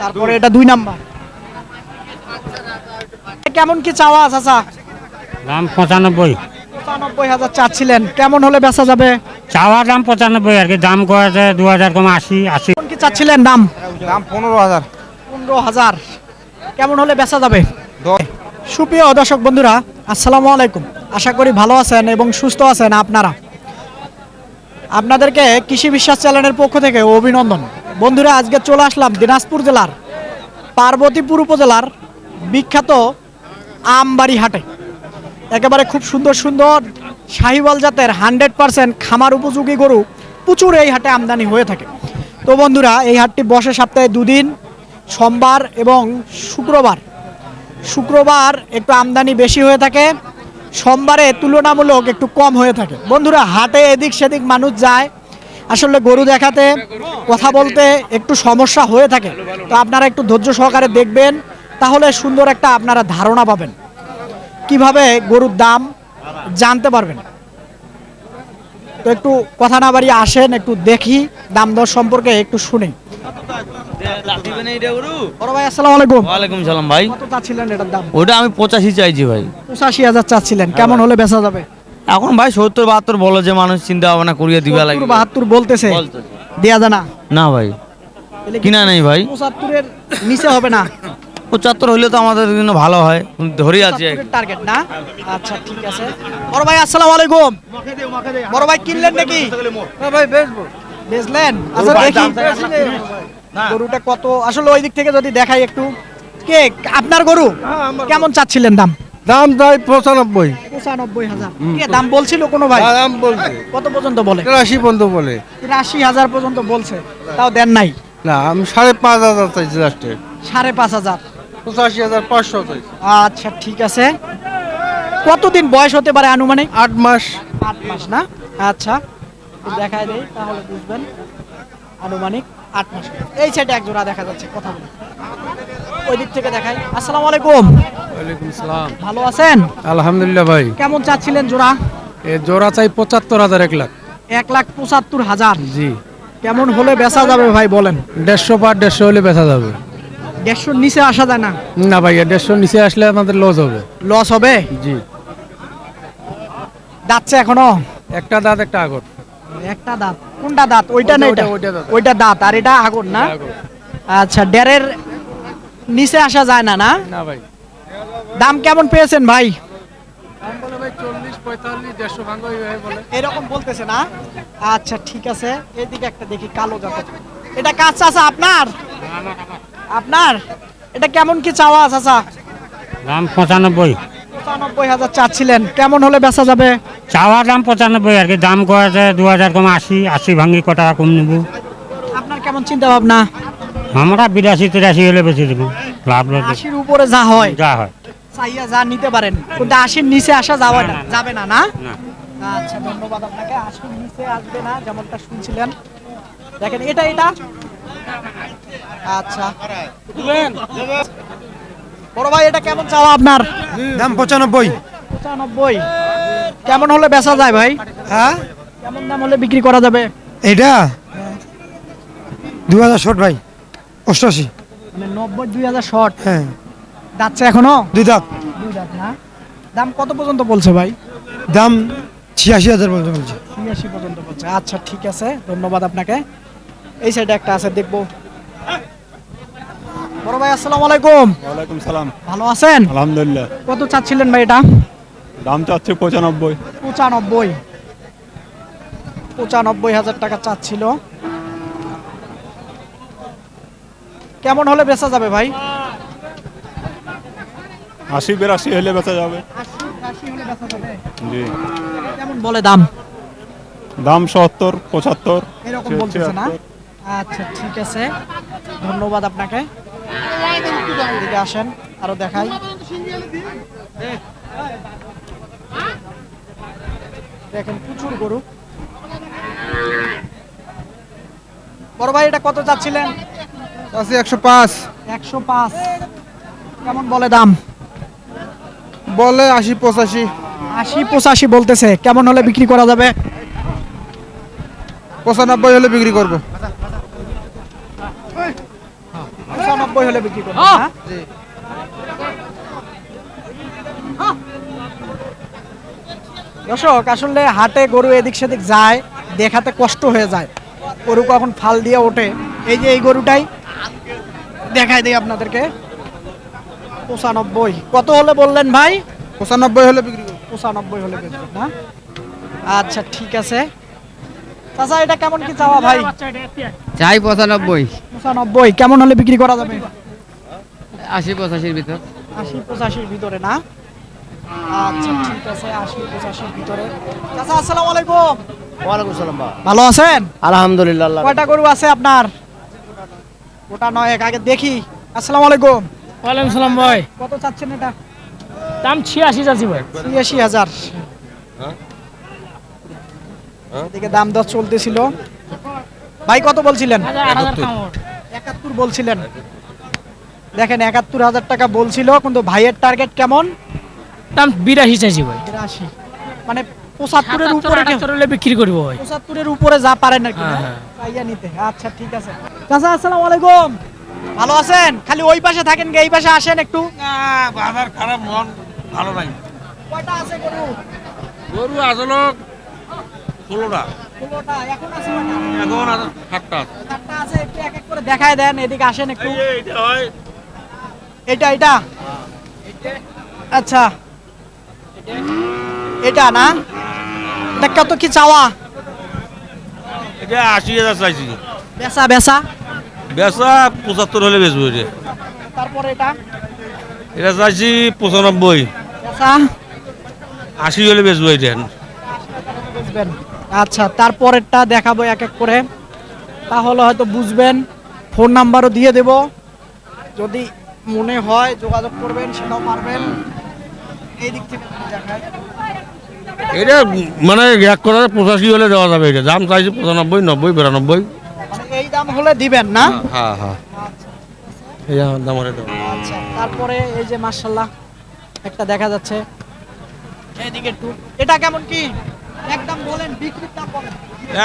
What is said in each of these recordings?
তারপরে এটা দুই নাম্বার। কেমন কি চাওয়া চাচা? দাম পঁচানব্বই। পঁচানব্বই হাজার চাচ্ছিলেন। কেমন হলে বেচা যাবে? চাওয়া দাম পঁচানব্বই আর কি। দাম কয়েছে দু হাজার কম আশি আশি। কি চাচ্ছিলেন দাম? দাম পনেরো হাজার। পনেরো হাজার। কেমন হলে বেচা যাবে? সুপ্রিয় দর্শক বন্ধুরা আসসালামু আলাইকুম। আশা করি ভালো আছেন এবং সুস্থ আছেন আপনারা। আপনাদেরকে কৃষি বিশ্বাস চ্যানেলের পক্ষ থেকে অভিনন্দন। বন্ধুরা, আজকে চলে আসলাম দিনাজপুর জেলার পার্বতীপুর উপজেলার বিখ্যাত আমবাড়ি হাটে। একেবারে খুব সুন্দর সুন্দর শাহিওয়াল জাতের হান্ড্রেড পার্সেন্ট খামার উপযোগী গরু প্রচুর এই হাটে আমদানি হয়ে থাকে। তো বন্ধুরা, এই হাটটি বসে সপ্তাহে দুদিন, সোমবার এবং শুক্রবার। শুক্রবার একটু আমদানি বেশি হয়ে থাকে, সোমবারে তুলনামূলক একটু কম হয়ে থাকে। বন্ধুরা, হাটে এদিক সেদিক মানুষ যায় আসলে গরু দেখাতে কথা বলতে একটু সমস্যা হয়ে থাকে। তো আপনারা একটু ধৈর্য সহকারে দেখবেন তাহলে সুন্দর একটা আপনারা ধারণা পাবেন। কীভাবে গরুর দাম জানতে পারবেন। তো একটু কথা না বাড়িয়ে আসেন একটু দেখি দাম দর সম্পর্কে একটু শুনি। ভাই আসসালামু আলাইকুম। ওয়ালাইকুম সালাম ভাই। কত চাচ্ছিলেন এটার দাম? ওটা আমি পঁচাশি চাইছি ভাই। পঁচাশি হাজার চাচ্ছিলেন। কেমন হলে বেচা যাবে? এখন ভাই সত্তর বাহাত্তর বলো যে মানুষ চিন্তা ভাবনা করিয়ে দিবে লাগে বাহাত্তর বলতেছে। বলতেছে। দেয়া জানা না। ভাই। কিনা নেই ভাই। পঁচাত্তরের নিচে হবে না? পঁচাত্তর হইলে তো আমাদের জন্য ভালো হয়। ধরে আছি টার্গেট না? আচ্ছা ঠিক আছে। বড় ভাই আসসালামু আলাইকুম। বড় ভাই কিনলেন নাকি? ভাই বেচবো। বেচলেন? আচ্ছা দেখি। গরুটা কত? আসলে ওই দিক থেকে যদি দেখাই একটু। কে? আপনার গরু? কেমন চাচ্ছিলেন দাম? দাম তাই পঁচানব্বই। পঁচানব্বই হাজার। দাম বলছিল কোনো ভাই? দাম বলছে। কত পর্যন্ত বলে? তিরাশি পর্যন্ত বলে। তিরাশি হাজার পর্যন্ত বলছে তাও দেন নাই। না আমি সাড়ে পাঁচ হাজার চাইছি লাস্টে সাড়ে পাঁচ হাজার। পঁচাশি হাজার পাঁচশো চাইছি। আচ্ছা ঠিক আছে। কতদিন বয়স হতে পারে আনুমানিক? আট মাস। আট মাস না? আচ্ছা দেখায় দেই তাহলে বুঝবেন। আনুমানিক আট মাস। এই সাইডে এক জোড়া দেখা যাচ্ছে কথা বলি। ওই দিক থেকে দেখাই। আসসালামু আলাইকুম। ওয়ালাইকুম সালাম ভালো আছেন? আলহামদুলিল্লাহ ভাই। কেমন চাচ্ছিলেন জোড়া? এ জোড়া চাই পঁচাত্তর হাজার এক লাখ। এক লাখ পঁচাত্তর হাজার। জি। কেমন হলে বেচা যাবে ভাই বলেন? দেড়শো পার দেড়শো হলে বেচা যাবে। দেড়শোর নিচে আসা যায় না? না ভাইয়া দেড়শো নিচে আসলে আমাদের লস হবে। লস হবে? জি। যাচ্ছে এখনও? একটা দাঁত একটা আগর। একটা দাঁত। কোনটা দাঁত? ওইটা না ওইটা, এটা? ওইটা দাঁত। আর এটা আগুন না? আচ্ছা ডেরের নিচে আসা যায় না না? না ভাই। দাম কেমন পেয়েছেন ভাই? এরকম বলতেছে না? আচ্ছা ঠিক আছে। এদিকে একটা দেখি কালো জাতের। এটা কাজ চাচা আপনার? আপনার? এটা কেমন কি চাওয়া চাচা? দাম পঁচানব্বই। পঁচানব্বই হাজার চাচ্ছিলেন। কেমন হলে বেচা যাবে? চাওয়া দাম পঁচানব্বই আর কি। দাম কয়েছে দু হাজার কম আশি আশি ভাঙ্গি ক টাকা কম নেব। আপনার কেমন চিন্তা ভাবনা আমরা বিরাশি তিরাশি হলে বেশি দেবো। লাভ আশির উপরে যা হয় যা হয়। চাইয়া যা নিতে পারেন। কিন্তু আশির নিচে আসা যাবে না। যাবে না না? আচ্ছা ধন্যবাদ আপনাকে। আশির নিচে আসবে না যেমনটা শুনছিলেন। দেখেন এটা এটা। আচ্ছা। বড় ভাই এটা কেমন চাওয়া আপনার? দাম পঁচানব্বই। পঁচানব্বই। কেমন হলে বেচা যায় ভাই? হ্যাঁ? কেমন দাম হলে বিক্রি করা যাবে? এটা? দু হাজার শর্ট ভাই। অষ্টাশি মানে নব্বই দুই হাজার শর্ট হ্যাঁ। যাচ্ছে এখনও? দুই দাঁত। দুই লাখ না? দাম কত পর্যন্ত বলছে ভাই? দাম ছিয়াশি হাজার পর্যন্ত বলছে। ছিয়াশি পর্যন্ত বলছে। আচ্ছা ঠিক আছে। ধন্যবাদ আপনাকে। এই সাইডে একটা আছে দেখব। বড় ভাই আসসালামু আলাইকুম। ওয়ালাইকুম সালাম। ভালো আছেন? আলহামদুলিল্লাহ। কত চাচ্ছিলেন ভাই এটা? দাম চাচ্ছে পঁচানব্বই। পঁচানব্বই। পঁচানব্বই হাজার টাকা চাচ্ছিল। কেমন হলে বেচা যাবে ভাই? আশি বিরাশি হলে বেচা যাবে। জি। কেমন বলে দাম? দাম সত্তর পঁচাত্তর এরকম বলতেছে না? আচ্ছা ঠিক আছে। ধন্যবাদ আপনাকে। এদিকে আসেন আরও দেখাই। দেখেন প্রচুর গরু। বড় ভাই এটা কত চাচ্ছিলেন? আছে একশো পাঁচ। একশো পাঁচ। কেমন বলে দাম? বলে আশি পঁচাশি। আশি পঁচাশি বলতেছে। কেমন হলে বিক্রি করা যাবে? পঁচানব্বই হলে বিক্রি করব। পঁচানব্বই হলে বিক্রি করবেন না দর্শক আসলে হাটে গরু এদিক সেদিক যায় দেখাতে কষ্ট হয়ে যায়। গরু কখন ফাল দিয়ে ওঠে। এই যে এই গরুটাই দেখাই দিই আপনাদেরকে। পঁচানব্বই। কত হলে বললেন ভাই? পঁচানব্বই হলে বিক্রি করব। পঁচানব্বই হলে বেচবেন না? আচ্ছা ঠিক আছে। চাচা এটা কেমন কি চাওয়া ভাই? চাই পঁচানব্বই। পঁচানব্বই। কেমন হলে বিক্রি করা যাবে? আশি পঁচাশির ভিতর। আশি পঁচাশির ভিতরে না? আচ্ছা ঠিক আছে আশি পঁচাশির ভিতরে। চাচা আসসালামু আলাইকুম। ওয়ালাইকুম সালাম ভালো আছেন? আলহামদুলিল্লাহ কয়টা গরু আছে আপনার? ওটা নয় এক আগে দেখি। আসসালামু আলাইকুম। ওয়ালাইকুম সালাম ভাই। কত চাচ্ছেন এটা? দাম ছিয়াশি চাচ্ছি ভাই। ছিয়াশি হাজার। এদিকে দাম দর চলতেছিল। ভাই কত বলছিলেন? একাত্তর। বলছিলেন। দেখেন একাত্তর হাজার টাকা বলছিল কিন্তু ভাইয়ের টার্গেট কেমন? দাম বিরাশি চাইছি ভাই। বিরাশি। মানে পঁচাত্তরের উপরে হলে বিক্রি করব ভাই পঁচাত্তরের উপরে যা পারেন আর কি? হ্যাঁ, হ্যাঁ। পাইয়া নিতে। আচ্ছা ঠিক আছে। চাচা আসসালামু আলাইকুম। ভালো আছেন? খালি ওই পাশে থাকেন গে এই পাশে আসেন একটু। বাজার খারাপ মন ভালো নাই। কয়টা আছে গরু? গরু আসলো ষোলোটা। এখন আছে কয়টা? এখন আছে সাতটা। চারটা আছে একটু এক এক করে দেখায় দেন এদিকে আসেন একটু। এইটা হয়। এটা এটা আচ্ছা। এটা না? এটা কত কি চাওয়া? এটা আশি হাজার চাইছি। বেচা বেচা? বেচা পঁচাত্তর হলে বেচবো এটা তারপরে এটা? এটা চাইছি পঁচানব্বই বেচা? আশি হলে বেচবো এটা বুঝবেন আচ্ছা তারপরেরটা দেখাবো এক এক করে। তাহলে হয়তো বুঝবেন ফোন নাম্বারও দিয়ে দেব। যদি মনে হয় যোগাযোগ করবেন সেটাও পারবেন। এই দিক থেকে দেখায়। এটা মানে এক করার পঁচাশি হলে দেওয়া যাবে এটা। দাম চাইছি পঁচানব্বই নব্বই বিরানব্বই। মানে এই দাম হলে দিবেন না? হ্যাঁ হ্যাঁ এই দাম হলে আচ্ছা তারপরে এই যে মার্শাল্লাহ একটা দেখা যাচ্ছে। এইদিকে একটু। এটা কেমন কি? একদম বলেন বিক্রির দাম বলেন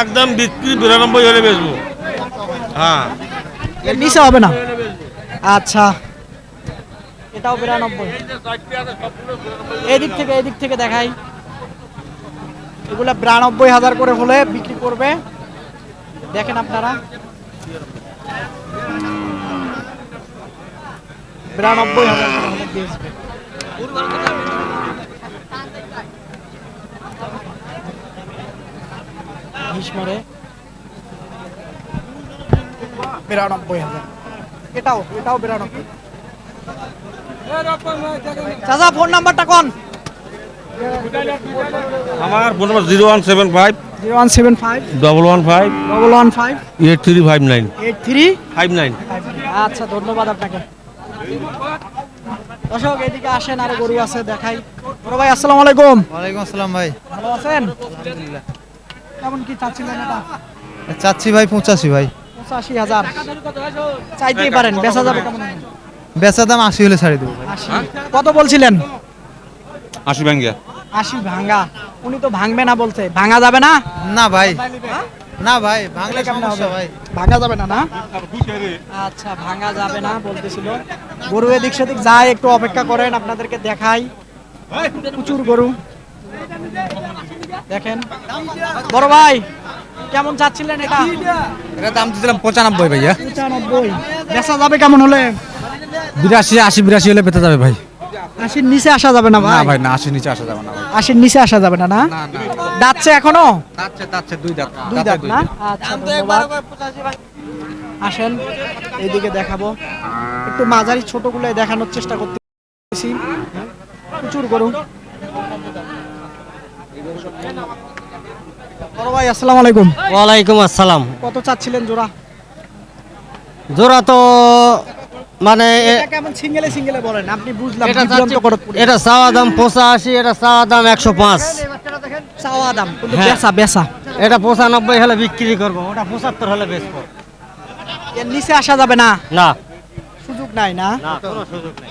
একদম বিক্রি বিরানব্বই হলে বেচবো। হ্যাঁ। এর নিচে হবে না? আচ্ছা। এটাও বিরানব্বই। এদিক থেকে এদিক থেকে দেখাই। এগুলা বিরানব্বই হাজার করে হলে বিক্রি করবে। দেখেন আপনারা। বিরানব্বই হাজার বিরানব্বই হাজার। এটাও এটাও বিরানব্বই। চাচা, ফোন নাম্বারটা কোন? আমার phone number zero one seven five zero one seven five double one five double one five eight three five nine eight three five nine আচ্ছা ধন্যবাদ আপনাকে। দর্শক এদিকে আসেন আরও গরু আছে দেখাই। বড় ভাই আসসালামু আলাইকুম। ওয়ালাইকুম আসসালাম ভাই। ভালো আছেন? আলহামদুলিল্লাহ কেমন কি চাচ্ছিলেন এটা চাচ্ছি ভাই পঁচাশি ভাই। পঁচাশি হাজার। চাইতেই পারেন বেচা যাবে কেমন? বেচা দাম আশি হলে ছাড়ি দেবো ভাই। কত বলছিলেন? আশি ব্যাঙ্গিয়া আশি ভাঙা। উনি তো ভাঙবে না বলছে। ভাঙা যাবে না? না ভাই। না ভাই ভাঙলে কেমন হবে? ভাই। ভাঙা যাবে না না? আচ্ছা ভাঙা যাবে না বলতেছিল। গরু এদিক সেদিক যায় একটু অপেক্ষা করেন আপনাদেরকে দেখাই। প্রচুর গরু। দেখেন। বড় ভাই কেমন চাচ্ছিলেন এটা? এটা দাম দিয়েছিলাম পঁচানব্বই ভাইয়া। পঁচানব্বই। বেচা যাবে কেমন হলে? বিরাশি আশি বিরাশি হলে পেতে যাবে ভাই। আশির নিচে আসা যাবে না না ভাই? ভাই না আশি নিচে আসা যাবে না ভাই। আশির নিচে আসা যাবে না না? দাঁতছে এখনও? তাচ্ছে তাচ্ছে দুই দাঁত দুই দাঁত না? আচ্ছা আসেন এইদিকে দেখাবো। একটু মাঝারি ছোটগুলো দেখানোর চেষ্টা করতেছি। প্রচুর গরু। বড় ভাই আসসালামু আলাইকুম। ওয়ালাইকুম আসসালাম। কত চাচ্ছিলেন জোড়া? জোড়া তো মানে এটা কেমন সিঙ্গেলে সিঙ্গেলে বলেন আপনি বুঝলাম এটা চাওয়া দাম পঁচাশি এটা চাওয়া দাম একশো পাঁচ। চাওয়া দাম হ্যাঁ। বেচা বেচা। এটা পঁচানব্বই হলে বিক্রি করব ওটা পঁচাত্তর হলে বেচবো। এর নিচে আসা যাবে না? না। সুযোগ নাই না? না কোনো সুযোগ নেই।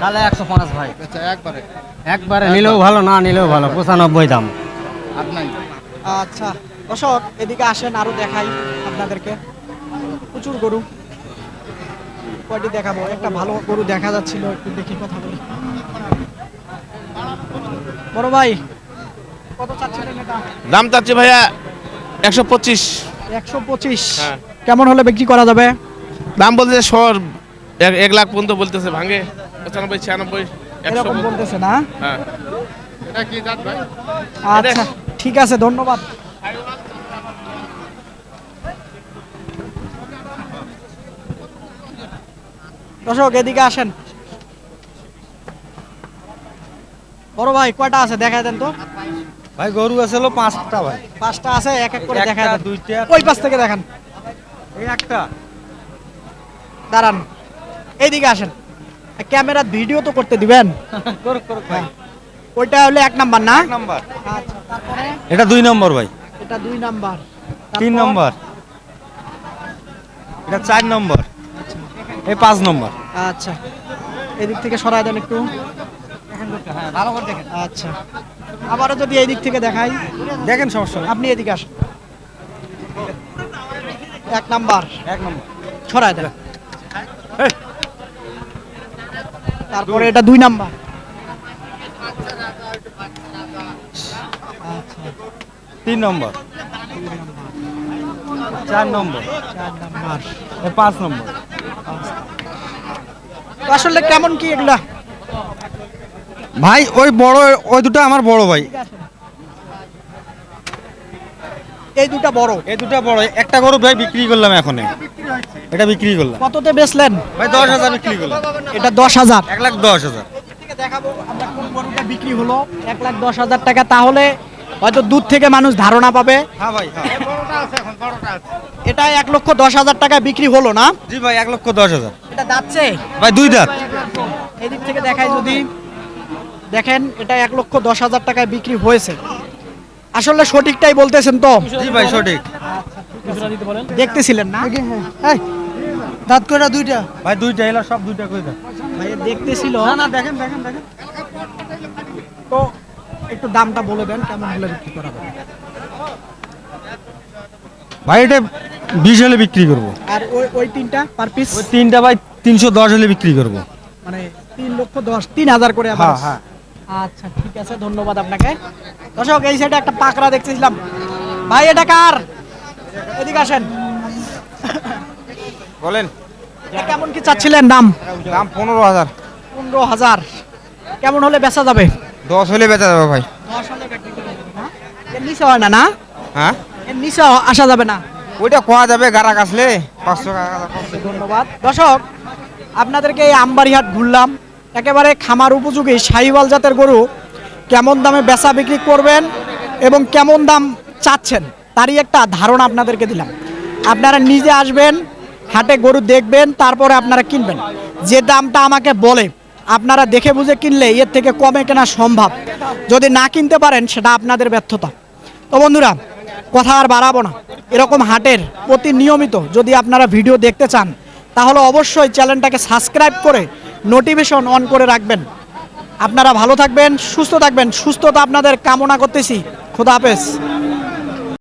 তাহলে একশো পাঁচ ভাই। একবারে। একবারে নিলেও ভালো না নিলেও ভালো পঁচানব্বই দাম। আচ্ছা দর্শক এদিকে আসেন আরও দেখাই আপনাদেরকে। প্রচুর গরু। কয়টি দেখাবো। একটা ভালো গরু দেখা যাচ্ছিল একটু দেখি কথা বলি। বড় ভাই কত চাচ্ছিলেন এটা? দাম চাচ্ছি ভাইয়া একশো পঁচিশ। একশো পঁচিশ। কেমন হলে বিক্রি করা যাবে? দাম বলতেছে সর এক লাখ পর্যন্ত বলতেছে ভাঙে। পঁচানব্বই ছিয়ানব্বই এরকম বলতেছে না? হ্যাঁ। এটা কি জাত ভাই? আচ্ছা ঠিক আছে ধন্যবাদ। দর্শক এদিকে আসেন। বড় ভাই কয়টা আছে? দেখা দেন তো। ভাই গরু আছে হলো পাঁচটা ভাই। পাঁচটা আছে এক এক করে দেখা দেন। দুইটা, ওই পাশ থেকে দেখান। এই একটা। দাঁড়ান। এইদিকে আসেন। ক্যামেরা ভিডিও তো করতে দিবেন। ভাই। ওইটা হলো এক নাম্বার না? নাম্বার। আচ্ছা তারপরে? এটা দুই নম্বর ভাই। এটা দুই নাম্বার। তিন? নম্বর। এটা চার নম্বর। এই পাঁচ নম্বর। আচ্ছা। এদিক থেকে সরাই দেন একটু। ভালো করে দেখেন। আচ্ছা। আবারও যদি এই দিক থেকে দেখাই। দেখেন সমস্যা নেই। আপনি এদিকে আসেন। এক নাম্বার। এক নম্বর। ছড়ায় দেন। তারপরে এটা দুই নাম্বার। তিন নম্বর। চার নম্বর। চার নাম্বার। এই পাঁচ নম্বর। আসলে কেমন কি এগুলা? ভাই ওই বড় ওই দুটো আমার বড় ভাই। এই দুটা বড়? এই দুটো বড়। একটা গরু ভাই বিক্রি করলাম এখন এটা বিক্রি করলাম। কততে বেচলেন? ভাই দশ হাজার বিক্রি করলাম। এটা দশ হাজার। এক লাখ দশ হাজার। থেকে দেখাবো আমরা কোন গরুটা বিক্রি হলো। এক লাখ দশ হাজার টাকা তাহলে হয়তো দূর থেকে মানুষ ধারণা পাবে। হ্যাঁ ভাই হ্যাঁ। এটা এক লক্ষ দশ হাজার টাকা বিক্রি হলো না? জি ভাই এক লক্ষ দশ হাজার। এটা যাচ্ছে ভাই দুই দাঁত। এদিক থেকে দেখাই যদি। দেখেন এটা এক লক্ষ দশ হাজার টাকায় বিক্রি হয়েছে। আসলে সঠিকটাই বলতেছেন তো? জি ভাই সঠিক। দেখতেছিলেন না? দাঁত কটা দুইটা। ভাই দুইটা এলা সব দুইটা করে ভাই দেখতেছিল। না না দেখেন দেখেন দেখেন। তো একটু দামটা বলে দেন কেমন হলে বিক্রি করা ভাই এটা বিশ হলে বিক্রি করব। আর ওই ওই তিনটা পার পিস ওই তিনটা ভাই তিনশো দশ হলে বিক্রি করব। মানে তিন লক্ষ দশ তিন হাজার করে আবার হ্যাঁ হ্যাঁ। আচ্ছা ঠিক আছে ধন্যবাদ আপনাকে। দর্শক এই সাইডে একটা পাকড়া দেখতেছিলাম। ভাই এটা কার? এদিকে আসেন। বলেন। এটা কেমন কি চাচ্ছিলেন দাম? দাম পনেরো হাজার। পনেরো হাজার। কেমন হলে বেচা যাবে? দশ হলে বেচা যাবে ভাই। এর নিচে হয় না না? হ্যাঁ? এর নিচে আসা যাবে না। ওইটা খোয়া যাবে গারা কাছলে পাঁচশো ধন্যবাদ। দর্শক, আপনাদেরকে এই আমবাড়িহাট ঘুরলাম। একেবারে খামার উপযোগী শাহিওয়াল জাতের গরু কেমন দামে বেচা বিক্রি করবেন এবং কেমন দাম চাচ্ছেন তারই একটা ধারণা আপনাদেরকে দিলাম। আপনারা নিজে আসবেন, হাটে গরু দেখবেন, তারপরে আপনারা কিনবেন। যে দামটা আমাকে বলে, আপনারা দেখে বুঝে কিনলে এর থেকে কমে কেনা সম্ভব। যদি না কিনতে পারেন, সেটা আপনাদের ব্যর্থতা। তো বন্ধুরা কথা আর বাড়াবো না। এরকম হাটের প্রতি নিয়মিত যদি আপনারা ভিডিও দেখতে চান, তাহলে অবশ্যই চ্যানেলটাকে সাবস্ক্রাইব করে নোটিফিকেশন অন করে রাখবেন। আপনারা ভালো থাকবেন, সুস্থ থাকবেন, সুস্থতা আপনাদের কামনা করতেছি। খোদা হাফেজ।